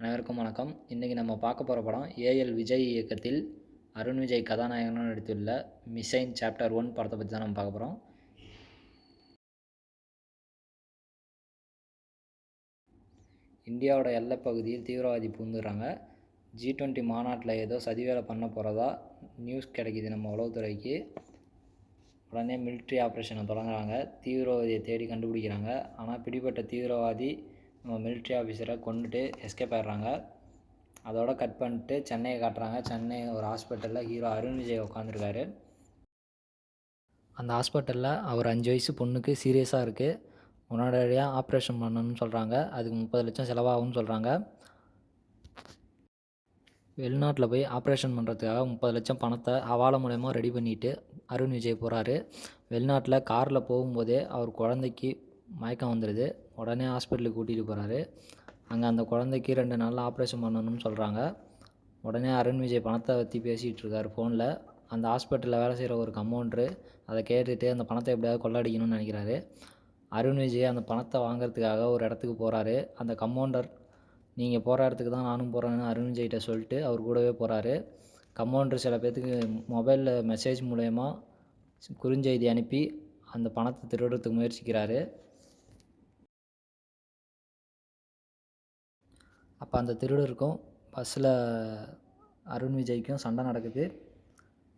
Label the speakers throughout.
Speaker 1: அனைவருக்கும் வணக்கம். இன்றைக்கி நம்ம பார்க்க போகிற படம் ஏஎல் விஜய் இயக்கத்தில் அருண் விஜய் கதாநாயகனும் நடித்துள்ள மிசைன் சாப்டர் ஒன் படத்தை பற்றி தான் நம்ம பார்க்க போகிறோம் இந்தியாவோட எல்லை பகுதியில் தீவிரவாதி பூந்துடுறாங்க ஜி டுவெண்ட்டி மாநாட்டில் ஏதோ சதிவேலை பண்ண போகிறதா நியூஸ் கிடைக்கிது நம்ம உளவுத்துறைக்கு. உடனே மிலிட்ரி ஆப்ரேஷனை தொடங்குறாங்க. தீவிரவாதியை தேடி கண்டுபிடிக்கிறாங்க. ஆனால் பிடிபட்ட தீவிரவாதி மிலிட்ரி ஆஃபீஸரை கொண்டுட்டு எஸ்கேப் ஆயிடுறாங்க. அதோட கட் பண்ணிட்டு சென்னையை காட்டுறாங்க. சென்னை ஒரு ஹாஸ்பிட்டலில் ஹீரோ அருண் விஜய் உட்காந்துருக்காரு அந்த ஹாஸ்பிட்டலில் அவர் அஞ்சு வயசு பொண்ணுக்கு சீரியஸாக இருக்குது உடனடியாக ஆப்ரேஷன் பண்ணணும்னு சொல்கிறாங்க அதுக்கு முப்பது லட்சம் செலவாகும்னு சொல்கிறாங்க வெளிநாட்டில் போய் ஆப்ரேஷன் பண்ணுறதுக்காக முப்பது லட்சம் பணத்தை ஹவாலா மூலயமா ரெடி பண்ணிவிட்டு அருண் விஜய் போகிறாரு வெளிநாட்டில் காரில் போகும்போதே அவர் குழந்தைக்கு மயக்கம் வந்துடுது உடனே ஹாஸ்பிட்டலுக்கு கூட்டிகிட்டு போகிறாரு அங்கே அந்த குழந்தைக்கு ரெண்டு நாளில் ஆப்ரேஷன் பண்ணணும்னு சொல்கிறாங்க உடனே அருண் விஜய் பணத்தை பற்றி பேசிகிட்டு இருக்காரு ஃபோனில் அந்த ஹாஸ்பிட்டலில் வேலை செய்கிற ஒரு கம்பவுண்ட்ரு அதை கேட்டுட்டு அந்த பணத்தை எப்படியாவது கொள்ளடிக்கணும்னு நினைக்கிறாரு. அருண் விஜய் அந்த பணத்தை வாங்குறதுக்காக ஒரு இடத்துக்கு போகிறாரு அந்த கம்பவுண்டர் நீங்கள் போகிற இடத்துக்கு தான் நானும் போகிறேன்னு அருண் விஜய்கிட்ட சொல்லிட்டு அவர் கூடவே போகிறாரு கம்பவுண்டர் சில பேர்த்துக்கு மொபைலில் மெசேஜ் மூலயமா குறுஞ்செய்தி அனுப்பி அந்த பணத்தை திருடுறதுக்கு முயற்சிக்கிறாரு. அப்போ அந்த திருடருக்கும் பஸ்ஸில் அருண் விஜய்க்கும் சண்டை நடக்குது.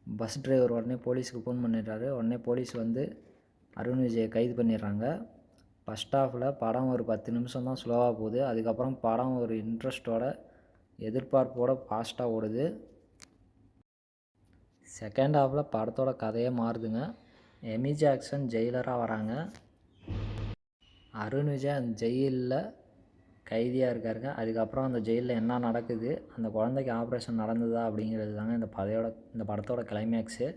Speaker 1: பஸ் டிரைவர் உடனே போலீஸுக்கு ஃபோன் பண்ணிடுறாரு. உடனே போலீஸ் வந்து அருண் விஜயை கைது பண்ணிடுறாங்க. ஃபஸ்ட் ஸ்டாஃபில் படம் ஒரு பத்து நிமிஷம் தான் ஸ்லோவாக போகுது. அதுக்கப்புறம் படம் ஒரு இன்ட்ரெஸ்ட்டோட எதிர்பார்ப்போட ஃபாஸ்ட்டாக ஓடுது. செகண்ட் ஹாஃபில் படத்தோட கதையே மாறுதுங்க. எமி ஜாக்சன் ஜெயிலராக வராங்க. அருண் விஜய் அந்த ஜெயிலில் கைதியாக இருக்காருங்க. அதுக்கப்புறம் அந்த ஜெயிலில் என்ன நடக்குது? அந்த குழந்தைக்கு ஆப்ரேஷன் நடந்ததா அப்படிங்கிறது தாங்க இந்த பதையோட இந்த படத்தோட கிளைமேக்ஸு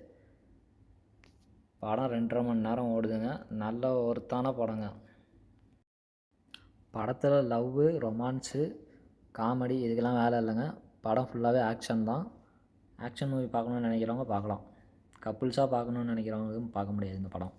Speaker 1: படம் ரெண்டரை மணி நேரம் ஓடுதுங்க. நல்ல ஒருத்தான படங்க. படத்தில் லவ்வு ரொமான்ஸு காமெடி இதுக்கெல்லாம் வேலை இல்லைங்க. படம் ஃபுல்லாகவே ஆக்ஷன் தான். ஆக்ஷன் மூவி பார்க்கணுன்னு நினைக்கிறவங்க பார்க்கலாம். கப்புள்ஸாக பார்க்கணுன்னு நினைக்கிறவங்களுக்கும் பார்க்க முடியாது இந்த படம்.